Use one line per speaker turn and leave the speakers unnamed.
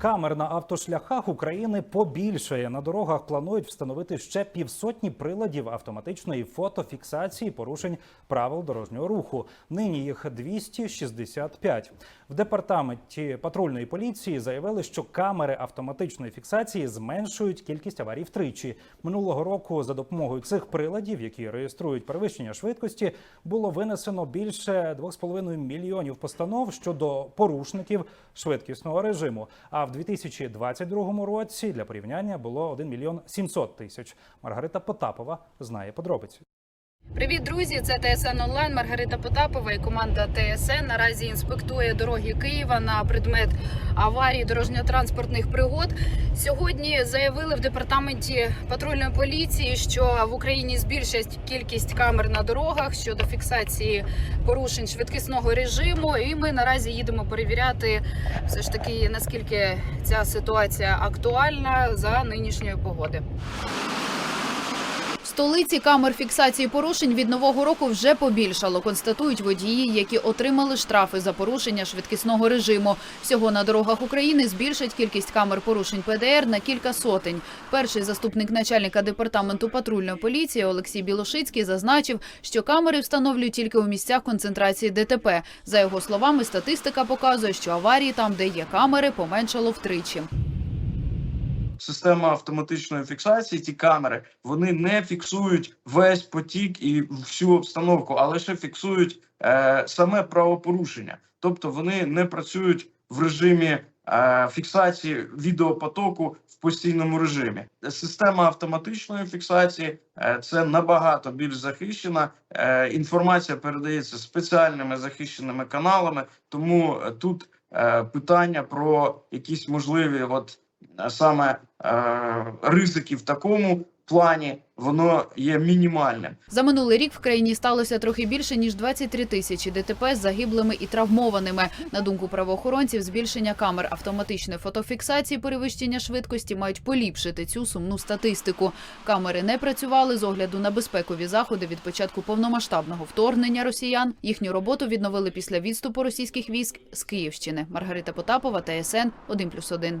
Камер на автошляхах України побільшає. На дорогах планують встановити ще півсотні приладів автоматичної фотофіксації порушень правил дорожнього руху. Нині їх 265. В департаменті патрульної поліції заявили, що камери автоматичної фіксації зменшують кількість аварій втричі. Минулого року за допомогою цих приладів, які реєструють перевищення швидкості, було винесено більше 2,5 мільйонів постанов щодо порушників швидкісного режиму. А в 2022 році для порівняння було 1 мільйон 700 тисяч. Маргарита Потапова знає подробиці.
Привіт, друзі! Це ТСН онлайн. Маргарита Потапова і команда ТСН наразі інспектує дороги Києва на предмет аварій дорожньо-транспортних пригод. Сьогодні заявили в департаменті патрульної поліції, що в Україні збільшать кількість камер на дорогах щодо фіксації порушень швидкісного режиму. І ми наразі їдемо перевіряти все ж таки наскільки ця ситуація актуальна за нинішньої погоди. Столиці камер фіксації порушень від нового року вже побільшало. Констатують водії, які отримали штрафи за порушення швидкісного режиму. Всього на дорогах України збільшать кількість камер порушень ПДР на кілька сотень. Перший заступник начальника департаменту патрульної поліції Олексій Білошицький зазначив, що камери встановлюють тільки у місцях концентрації ДТП. За його словами, статистика показує, що аварії там, де є камери, поменшало втричі.
Система автоматичної фіксації, ці камери, вони не фіксують весь потік і всю обстановку, а лише фіксують е, саме правопорушення. Тобто вони не працюють в режимі е, фіксації відеопотоку в постійному режимі. Система автоматичної фіксації е, це набагато більш захищена. Е, інформація передається спеціальними захищеними каналами, тому е, тут е, питання про якісь можливі от саме е, ризики в такому плані воно є мінімальним.
За минулий рік в країні сталося трохи більше ніж 23 тисячі ДТП з загиблими і травмованими. На думку правоохоронців, збільшення камер автоматичної фотофіксації перевищення швидкості мають поліпшити цю сумну статистику. Камери не працювали з огляду на безпекові заходи від початку повномасштабного вторгнення росіян. Їхню роботу відновили після відступу російських військ з Київщини. Маргарита Потапова, ТСН 1+,1.